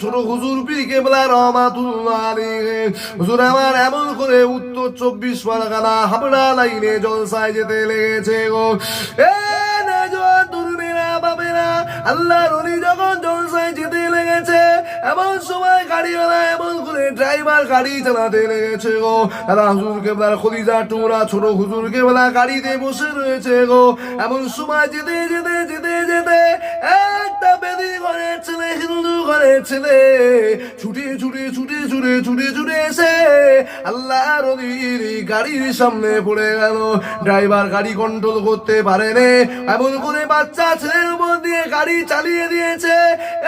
ছোট হুজুর পীর কেবলা রহমাতুল্লাহ আলাইহি। হুজুর, আমার এমন করে উত্তর চব্বিশ পরগনা হাবড়া লাইনে জলসায় যেতে লেগেছে গো। এ নজওয়ান আল্লাহর অলি যখন জলসায় যেতে লেগেছে, এমন সময় গাড়িওয়ালা এমন করে ড্রাইভার গাড়ি চালাতে লেগেছে গো। দাদা হুজুর কেবলার খলিজা টুরা ছোট হুজুর কেবলা গাড়িতে বসে রয়েছে গো। এমন সময় যেতে যেতে যেতে যেতে একটা বেদি ঘরের ছেলে, হিন্দু ঘরের ছেলে। ছুটে ছুটে ছুটে ছুটে ছুটে ছুটে এসে আল্লাহ রবির গাড়ির সামনে পড়ে গেল। ড্রাইভার গাড়ি কন্ট্রোল করতে পারে পারেনি। এমন করে বাচ্চা ছেলের উপর দিয়ে গাড়ি চালিয়ে দিয়েছে।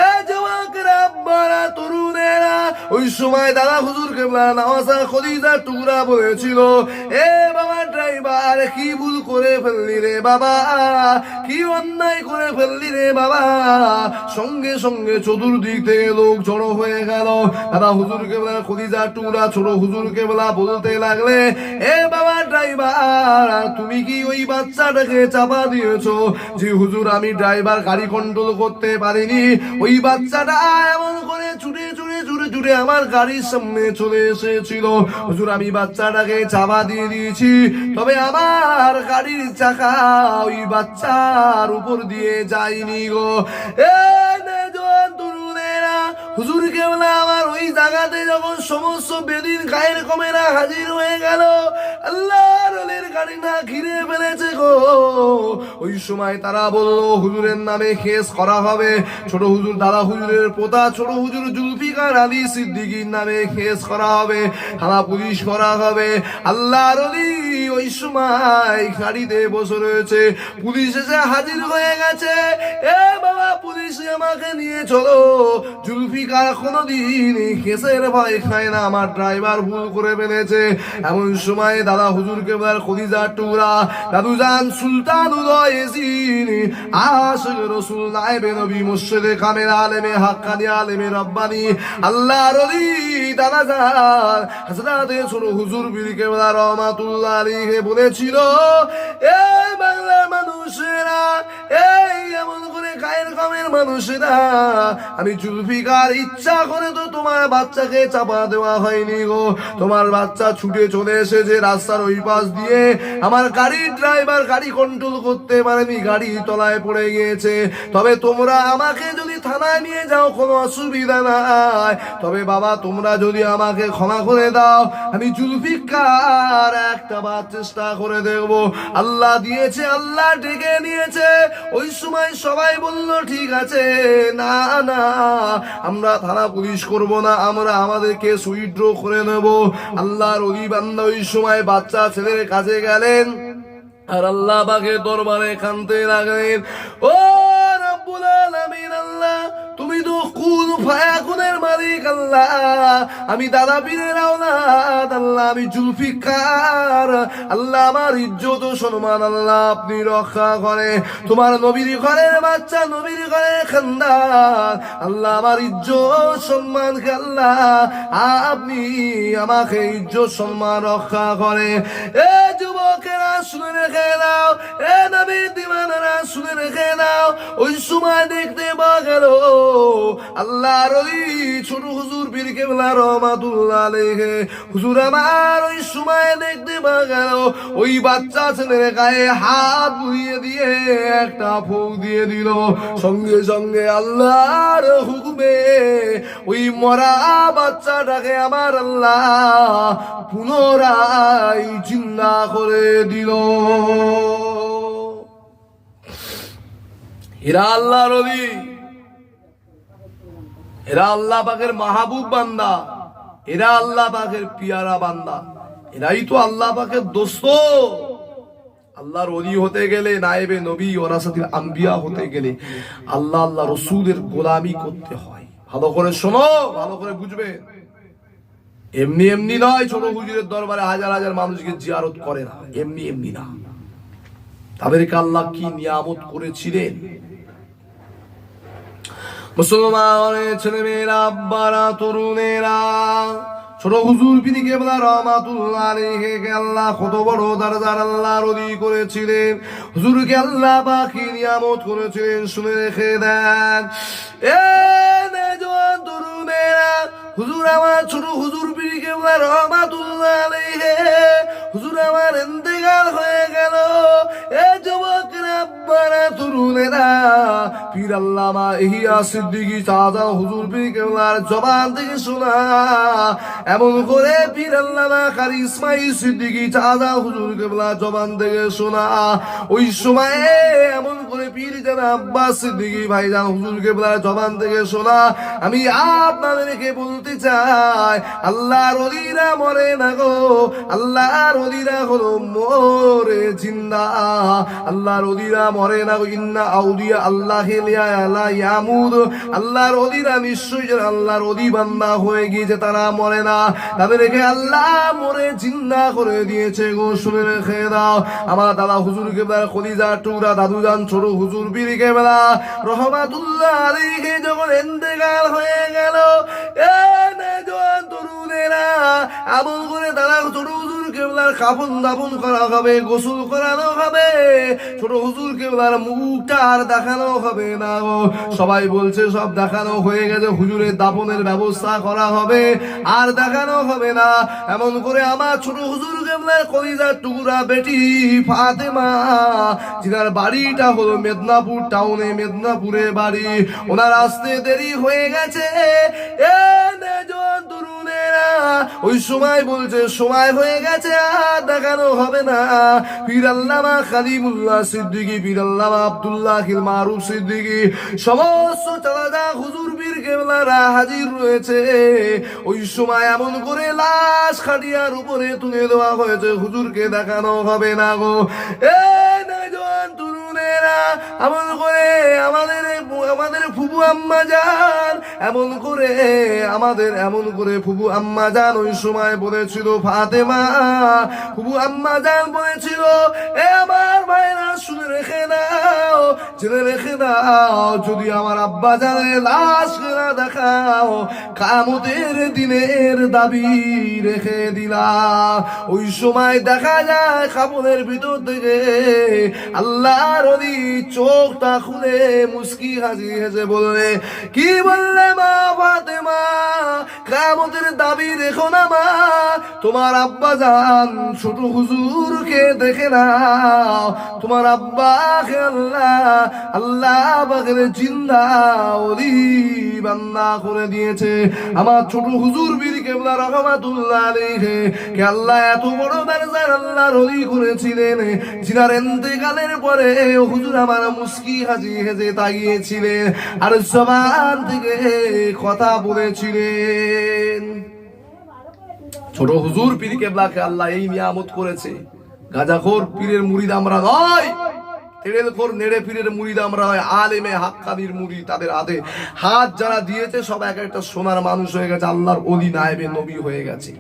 এ যুবকরা বারা তরুণেরা, ওই সময় দাদা হুজুর কেবলা নামাজা খলিজা টুকরা বলেছিল, এ বাবা ড্রাইভার, কি ভুল করে ফেললি রে বাবা? কি অন্যায় করে ফেললি রে বাবা? সঙ্গে সঙ্গে চতুর্দিক থেকে লোক জড়ো হয়ে গেল। দাদা হুজুর কেবলা খুদিজা টুকরা, ছোট হুজুর কেবলা বলতে লাগলে, এ বাবা ড্রাইভার, তুমি কি ওই বাচ্চাটাকে চাপা দিয়েছ? যে হুজুর, আমি ড্রাইভার গাড়ি কন্ট্রোল করতে পারিনি। ওই বাচ্চাটা এমন করে ছুটে ছুটে ছুটে আমার গাড়ির সামনে চলে এসেছিল। হুজুর, আমি বাচ্চাটাকে চাপা দিয়ে দিয়েছি। তবে আমার গাড়ির চাকা ওই বাচ্চার উপর দিয়ে যায়নি গো। এ হুজুর কেবলা, আমার ওই জায়গাতে যখন সমস্ত বেদিন গায়ের কমেরা হাজির গাড়িটা ঘিরে ফেলেছে গো। ওই সময় তারা বলল, হুজুরের নামে কেস করা হবে। ছোট হুজুর দাদা হুজুরের পোতা, ছোট হুজুর জুলফিকার আলী নামে কেস করা হবে, থানা পুলিশ করা হবে। ওই সময় গাড়িতে বসে রয়েছে। পুলিশ এসে হাজির হয়ে গেছে। এ বাবা, পুলিশ আমাকে নিয়ে চলো। জুলফিকার কোনোদিন কেসের ভয় খায় না। আমার ড্রাইভার ভুল করে ফেলেছে। এমন সময় দাদা হুজুরকে বলার খদিজার জান সুলতান উদয় আশিক রসুল নবী মুর্শিদে কামের আলেমে হাক্কানি আলেমে রব্বানি আল্লাহ রলি হুজুর বিরিকে বলা রহমাতুল্লাহ বলেছিল বাংলার মানুষেরা এই এমন করে মানুষেরা আমি জুলফিকার ইচ্ছা করে তো তোমার বাচ্চাকে চাপা দেওয়া হয়নি গো তোমার বাচ্চা ছুটে চলে এসেছে রাস্তার ওই পাশ দিয়ে আমার গাড়ির ড্রাইভার গাড়ি কন্ট্রোল করতে পারেনি, গাড়ি তলায় পড়ে গিয়েছে। তবে তোমরা আমাকে যদি থানায় নিয়ে যাও, কোনো অসুবিধা নাই। তবে বাবা, তোমরা যদি আমাকে ক্ষমা করে দাও, আমি জুলফিকার একটা বার চেষ্টা করে দেখব। আল্লাহ দিয়েছে, আল্লাহ ডেকে নিয়েছে। ওই সময় সবাই বলল, ঠিক আছে, না না, আমরা থানা পুলিশ করব না, আমরা আমাদেরকে সুইড্র করে নেব। আল্লাহর অলি বান্দা ওই সময় বাচ্চা ছেলের কাছে গেলেন। আর আল্লাহ বাকে দরবারে কানতে লাগলেন। ও আমি দাদা পীরের আল্লাহ, আমি জুলফিকার। আল্লাহ আমার ইজ্জত সম্মান আল্লাহ আপনি রক্ষা করে। তোমার নবীর ঘরের বাচ্চা, নবীর ঘরের খানদান। আল্লাহ আমার ইজ্জত সম্মান আল্লাহ, আপনি আমাকে ইজ্জত, সম্মান রক্ষা করে। এ যুবকেরা, শুনে রেখে দাও। এ নবী দিমানেরা শুনে রেখে দাও। ওই সময় দেখতে পাওয়া গেল। আল্লাহ রই ছোট হুজুর পীর কেবলা রহমাতুল্লাহ আলাইহি। হুজুর আমার ওই সময় দেখতে পাওয়া গেল, ওই বাচ্চা ছেলের গায়ে হাত বুলিয়ে দিয়ে একটা ফুক দিয়ে দিল। সঙ্গে সঙ্গে আল্লাহর হুকুমে ওই মরা বাচ্চাটাকে আমার আল্লাহ পুনরায় জিন্দা করে দিল। এরা আল্লাহ রবি এরা আল্লাহ পাকের মাহবুব বান্দা। এরা আল্লাহ পাকের পিয়ারা বান্দা। এরাই তো আল্লাহ পাকের দোস্ত। আল্লাহর অলি হতে গেলে, নায়েবে নবী, ওরাসাতিল আম্বিয়া হতে গেলে আল্লাহ আল্লাহ রসুলের গোলামি করতে হয়। ভালো করে শোনো, ভালো করে বুঝবে। এমনি এমনি নয়, ছোট হুজুরের দরবারে হাজার হাজার মানুষকে জিয়ারত করে না। এমনি এমনি না। তাদেরকে আল্লাহ কি নিয়ামত করেছিলেন? মুসলমানের ছেলে মেয়েরা আব্বারা, তরুণেরা, ছোট হুজুর পিনি কেবলা রহমাতুল্লাহ আলাইহিকে আল্লাহ কত বড় দরজার আল্লাহ রদি করেছিলেন। হুজুরকে আল্লাহ বাকি নিয়ামত করেছিলেন, শুনে রেখে দেন। এ হুজুর আমার ছোট হুজুর পীর কেবলা রহমাতুল্লাহ আলাইহি হুজুর আমার ইন্তেকাল হয়ে গেল। এ যুবকরা আব্বারা তরুণেরা পীর আল্লামা ইহিয়া সিদ্দিকী চাচা হুজুর পীর কেবলার জবান থেকে শোনা। এমন করে পীর আল্লামা কারি ইসমাইল সিদ্দিকী চাচা হুজুর কেবলা জবান থেকে শোনা। ওই সময়ে এমন করে পীর যেন আব্বাস সিদ্দিকী ভাইজান হুজুর কেবলার জবান থেকে শোনা। আমি আপনাদেরকে বলতে চাই, আল্লাহর অলিরা মরে না গো। আল্লাহর অলিরা হলো মরে জিন্দা। আল্লাহর অলিরা মরে না ইন্না আউলিয়া আল্লাহ ইয়ামুদ। আল্লাহর অলিরা নিশ্চয়ই যেন আল্লাহর অলি বান্দা হয়ে গিয়েছে, তারা মরে না। তাদেরকে আল্লাহ মরে জিন্দা করে দিয়েছে গো, শুনে রেখে দাও। আমার দাদা হুজুর কেবলার খলিজা টুকরা, দাদু যান ছোট হুজুর, বীর কেবলা, রহমাতুল্লাহ আলাইহি যখন ইন্তেকাল হয়ে গেল, এ নজওয়ান তরুণেরা এমন করে তারা ছোট হুজুর কেবলার কাফন দাফন করা হবে, গোসল করানো হবে। ছোট হুজুর কেবলার মুখটা আর দেখানো হবে না গো। সবাই বলছে, সব দেখানো হয়ে গেছে, হুজুরের দাফনের ব্যবস্থা করা হবে, আর দেখানো হবে না। এমন করে আমার ছোট হুজুর কেবলার কলিজার টুকরা বেটি ফাতেমা, যিনার বাড়িটা হলো মেদিনীপুর টাউনে মেদিনীপুরে বাড়ি, ওনার আসতে দেরি হয়ে গেছে। এ নেজন ওই সময় বলছে, সময় হয়ে গেছে, আর দেখানো হবে না। খালিমুল্লাহ সিদ্দিকী আব্দুল্লাহ খিল মারুফ সিদ্দিকী, সমস্ত চালাদা হুজুর পীর কেবলারা হাজির রয়েছে। ওই সময় এমন করে লাশ খাটিয়ার উপরে তুলে দেওয়া হয়েছে, হুজুরকে দেখানো হবে না গো। এ এমন করে আমাদের আমাদের ফুবু আম্মা যান। এমন করে আমাদের, এমন করে ফুবু আম্মা যান। ওই সময় বলেছিল ফাতেমা ফুবু আম্মা যান বলেছিল, এ আমার ভাইরা শুনে রেখে দাও, জেনে রেখে দাও, যদি আমার আব্বা জানে লাশ না দেখাও, কামতের দিনের দাবি রেখে দিলা। ওই সময় দেখা যায় কাপড়ের ভিতর থেকে আল্লাহর অলি চোখটা খুলে মুস্কি হাসি হেসে বললে, কি বললে মা ফাতেমা? কামতের দাবি রেখো না মা। তোমার আব্বা যান ছোট হুজুরকে দেখে নাও তোমার আব্বাকে আল্লাহ আল্লাহ বাগের জিন্দা অলি বান্দা করে দিয়েছে। আমার ছোট হুজুর বীর কেবলা রহমাতুল্লাহ আলাইহি, কে আল্লাহ এত বড় দরজার আল্লাহ অলি করেছিলেন। যিনার ইন্তেকালের পরে হুজুর আমার হাজি হেজে আর থেকে কথা বলেছিলেন। ছোট হুজুর পীর কেবলাকে আল্লাহ এই নিয়ামত করেছে, গাজাখোর পীরের আমরা নয় হাতে যারা দিয়েছে, সব এক একটা সোনার মানুষ হয়ে গেছে, আল্লাহর অলি নায়েবে নবী হয়ে গেছে।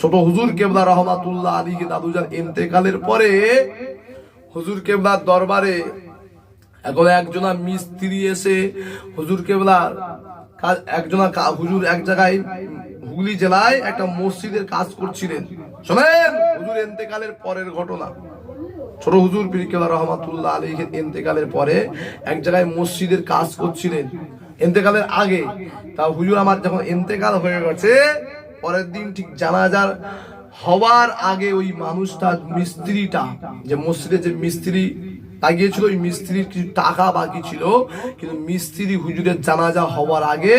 ছোট হুজুর কেবলা রহমাতুল্লাহ আলীকে দাদুজান ইন্তেকালের পরে হুজুর কেবলার দরবারে এখন একজনা মিস্ত্রি এসে হুজুর কেবলার কা- একজনা হুজুর এক জায়গায় হুগলি জেলায় একটা মসজিদের কাজ করছিলেন। শোনেন, হুজুর এন্তেকালের পরের ঘটনা। ছোট হুজুর পিরিকেলা রহমাতুল্লাহ আলী এন্তেকালের পরে এক জায়গায় মসজিদের কাজ করছিলেন। এন্তেকালের আগে, তা হুজুর আমার যখন এন্তেকাল হয়ে গেছে, পরের দিন ঠিক জানাজার হওয়ার আগে ওই মানুষটা, মিস্ত্রিটা, যে মসজিদের যে মিস্ত্রি লাগিয়েছিল ওই মিস্ত্রির কিছু টাকা বাকি ছিল। কিন্তু মিস্ত্রি হুজুরের জানাজা হওয়ার আগে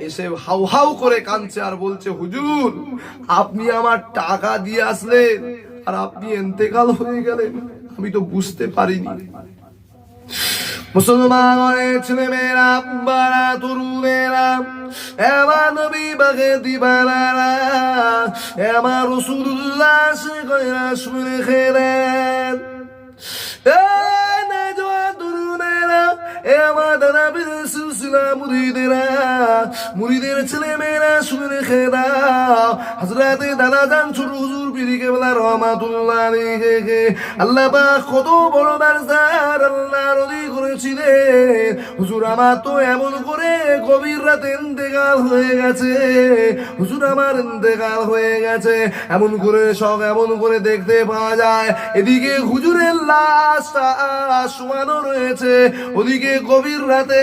এসে হাউ হাউ করে কাঁদছে আর বলছে, হুজুর, আপনি আমার টাকা দিয়ে আসলেন আর আপনি এন্তেকাল হয়ে গেলেন। আমি তো বুঝতে পারিনি। মুসলমানের ছেলে মেয়েরা শুনে খেলেন। এ নজওয়ান তরুণেরা হুজুর আমার তো এমন করে রাতে ইন্তেকাল হয়ে গেছে। হুজুর আমার ইন্তেকাল হয়ে গেছে। এমন করে সব এমন করে দেখতে পাওয়া যায়। এদিকে হুজুরের লাশটা শোয়ানো রয়েছে। ওদিকে গভীর রাতে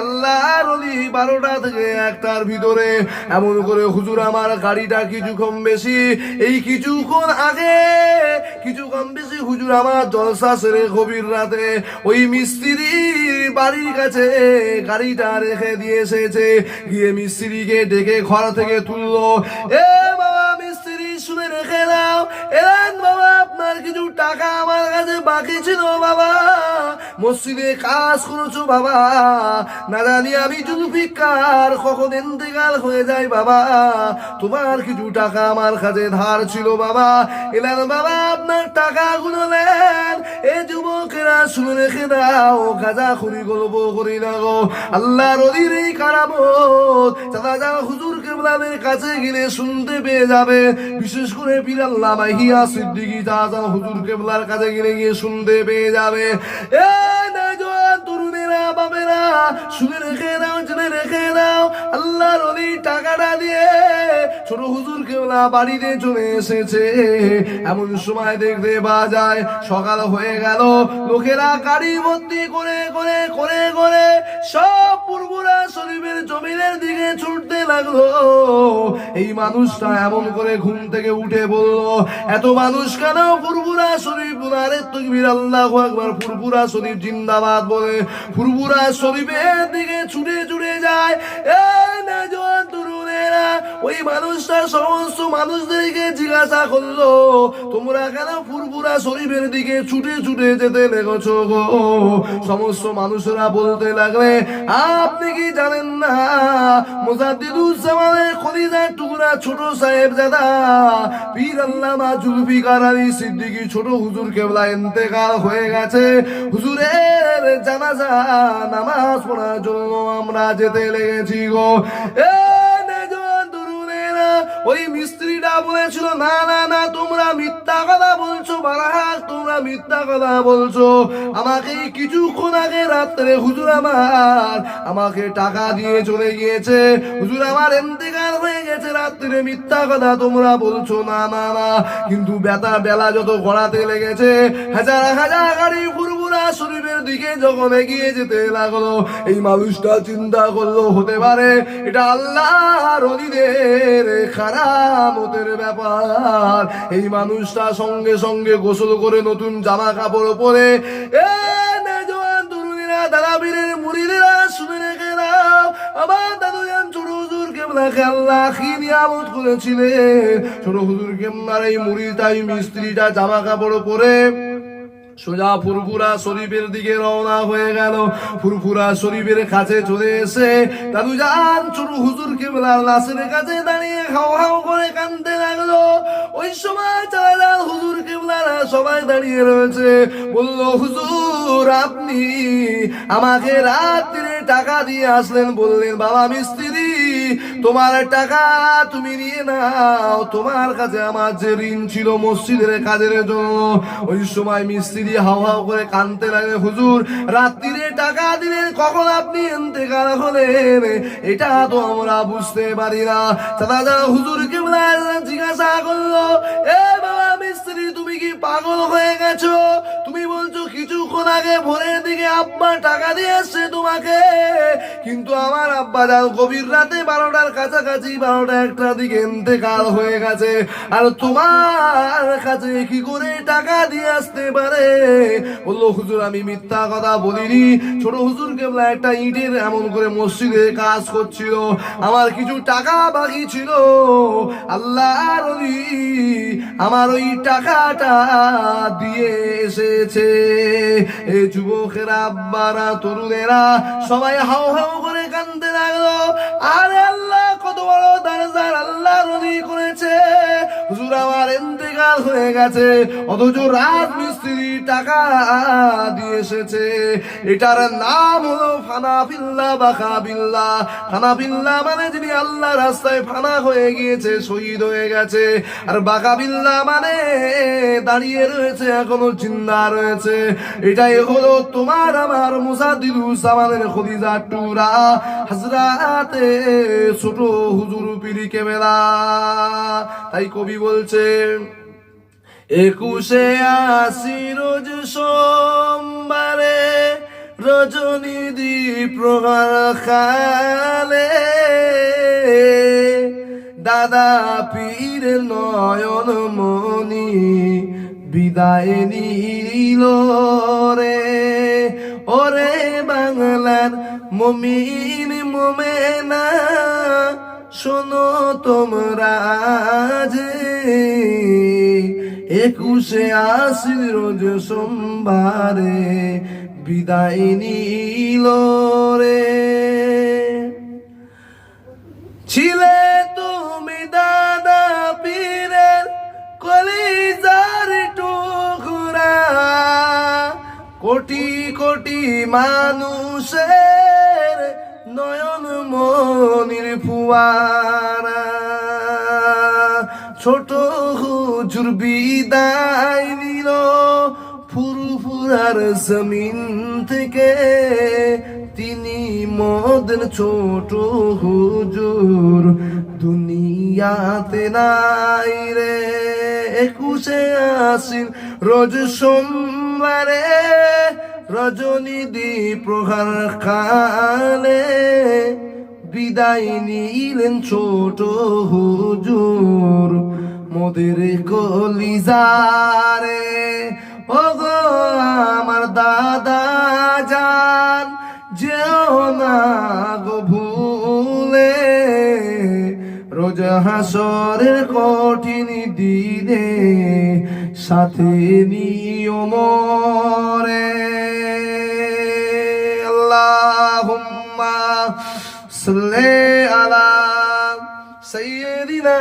আল্লাহর অলি বারোটা থেকে একটার ভিতরে এমন করে, হুজুর, আমার গাড়িটা কিছু কম বেশি, এই কিছুক্ষণ আগে কিছু কম বেশি, হুজুর, আমার জলসা সেরে গভীর রাতে ওই মিস্ত্রি বাড়ির কাছে গাড়িটা রেখে দিয়ে এসেছে। গিয়ে মিস্ত্রিকে ডেকে ঘর থেকে তুললো। এ বাবা, মিস্ত্রি, শুনে রেখে দাও। এলান বাবা আপনার কিছু টাকা আমার কাছে বাকি ছিল, বাবা। মসজিদে কাজ করেছ, বাবা। না জানি আমি জুলফিকার কখন ইন্তেকাল হয়ে যায়, বাবা। তোমার কিছু টাকা আমার কাছে ধার ছিল, বাবা। এলান বাবা, আপনার টাকাগুলো নেন। এ যুবকেরা শুনে রেখে দাও, গাজা খুরি গল্প করি না গো। আল্লাহ রদির এই কারামত চাদা যা হুজুর কেবলাদের কাছে গেলে শুনতে পেয়ে যাবে। বিশেষ করে আল্লাহ মাহিয়া সিদ্দিকি চাচা হুজুর কেবলার কাছে গিয়ে গিয়ে শুনতে পেয়ে যাবে। এ তরুণেরা বাবেরা শুনে রেখে দাও, জেনে রেখে দাও আল্লাহ রলি টাকাটা দিয়ে ছোট হুজুর কেবলা বাড়িতে চলে এসেছে। এমন সময় দেখতে পাওয়া যায়, সকাল হয়ে গেল। লোকেরা গাড়ি ভর্তি করে করে করে করে সব পূর্বরা শরীফের জমিনের দিকে ছুটতে লাগল। এই মানুষটা এমন করে ঘুম থেকে উঠে বলল, এত মানুষ কেন ফুরফুরা শরীফ? আরে তকবীর আল্লাহু আকবার ফুরফুরা শরীফ জিন্দাবাদ বলে। ফুরফুরা শরীফের দিকে ছুটে ছুটে যায়। এ নজওয়ান তরুণেরা ওই মানুষটা সমস্ত মানুষদেরকে জিজ্ঞাসা করল, তোমরা কেন ফুরফুরা শরীফের দিকে ছুটে ছুটে যেতে লেগেছো গো? সমস্ত মানুষরা বলতে লাগলে, আপনি কি জানেন না, মুজাদ্দিদুজ্জামানের খলিজার টুকরা ছোট সাহেব দাদা, পীর আল্লামা জুলফিকার আলী সিদ্দিকী ছোট হুজুর কেবলা ইন্তেকাল হয়ে গেছে। হুজুরের জানাজা, নামাজ পড়ার জন্য আমরা যেতে লেগেছি গো। এ ওই মিস্ত্রিটা বলেছিল, না না না, তোমরা মিথ্যা কথা বলছো বারাহাক তোমরা মিথ্যা কথা বলছো। আমাকে কিছুক্ষণ আগে রাত্রে হুজুর আমার আমাকে টাকা দিয়ে চলে গিয়েছে। হুজুর আমার এন্তেকাল হয়ে গেছে, রাত্রে মিথ্যা কথা তোমরা বলছো, না না না। কিন্তু বেতা বেলা যত গড়াতে লেগেছে, হাজার হাজার গাড়ি ফুরফুরা শরীফের দিকে যখন এগিয়ে যেতে লাগল, এই মানুষটা চিন্তা করল, হতে পারে এটা আল্লাহর অলিদের খারামতের ব্যাপার। এই মানুষটা সঙ্গে সঙ্গে গোসল করে নতুন জামা কাপড় পরে এ তরুণীরা শুনে দাদু জান, ছোট হুজুর কেমনাকে আল্লাহ কি নিয়ামত করেছিলেন। ছোট হুজুর কেমনার এই মুড়িটাই মিস্ত্রিটা জামা কাপড় পরে সোজা ফুরফুরা শরীফের দিকে রওনা হয়ে গেল। ফুরফুরা শরীফের কাছে চলে এসে দাদু যান, ছোট হুজুর কেবলার লাশের কাছে দাঁড়িয়ে হাও হাও করে কানতে লাগল। ওই সময় চলে হুজুর কেবলারা সবাই দাঁড়িয়ে রয়েছে। বলল, হুজুর, আপনি আমাকে রাত্রে টাকা দিয়ে আসলেন। বললেন, বাবা, মিস্ত্রি তোমার টাকা তুমি নিয়ে নাও। তোমার কাছে আমার যে ঋণ ছিল মসজিদের কাজের জন্য, ওই সময় মিস্ত্রি হাও হাও করে কানতে লাগে হুজুর, রাত্রিরে টাকা দিলেন কখন আপনি এতেকাল হলেন? এটা তো আমরা বুঝতে পারি না। দাদা যারা হুজুর কেমন জিজ্ঞাসা করল, এ তুমি কি পাগল হয়ে গেছো? তুমি বলছো কিছুক্ষণ আগে ভোরের দিকে আব্বা টাকা দিয়ে এসছে তোমাকে। কিন্তু আমার আব্বা যাও গভীর রাতে বারোটার কাছাকাছি বারোটা একটা দিকে ইন্তেকাল হয়ে গেছে। আর তোমার কাছে কি করে টাকা দিয়ে আসতে পারে? বলল, হুজুর, আমি মিথ্যা কথা বলিনি। ছোট হুজুর কেবলা একটা ইটের এমন করে মসজিদে কাজ করছিল। আমার কিছু টাকা বাকি ছিল। আল্লাহর অলি আমার ওই টাকাটা দিয়ে এসেছে। এ যুবকেরা আব্বারা, তরুণেরা সবাই হাও হাও করে কানতে লাগল। আরে আল্লাহ, কত বড় ইন্তেকাল হয়ে গেছে। অথচ রাত মিস্ত্রি টাকা দিয়ে এসেছে। এটার নাম হলো ফানাফিল্লা বা খাবিল্লা ফানাফিল্লা মানে যিনি আল্লাহ রাস্তায় ফানা হয়ে গিয়েছে, শহীদ হয়ে গেছে। আর বাকাবিল্লা মানে দাঁড়িয়ে রয়েছে, এখনও জিন্দা রয়েছে। এটাই হলো তোমার আমার মুসাদিদুসামানের খদিজা টুরা। হাজরাতে ছোট হুজুর পিরি কেবেলা তাই কবি বলছে একুশে আসি রোজ সোমবারে রজনী দ্বীপ খালে। দাদা পীর নয়ন মনি বিদায় নিল রে। ওরে বাংলার মমিন মোমেনা, শোনো তোমরা একুশে আশির রোজ সোমবারে বিদায় নিল রে। ছিলে তুমি দাদা পীরের কলিজার টুকরা। কোটি কোটি মানুষের নয়ন মনির ফুয়ারা। ছোট হুজুর বিদায় নিল। ফুরফুরার জমিন থেকে তিনি মদন ছোট হুজুর। দুনিয়াতে নাই রে, একুশে আসিন রোজ সোমবারে রজনী দ্বীপ প্রহার খালে বিদায় নিলেন ছোট হুজুর। মোদের কলিজারে ও গো আমার দাদা যান, যেও না গো ভুলে। রোজ হাসরের কঠিন দিনে সাথে নিয়ম রে আল্লাহুম্মা সাল্লি আলা সাইয়্যিদিনা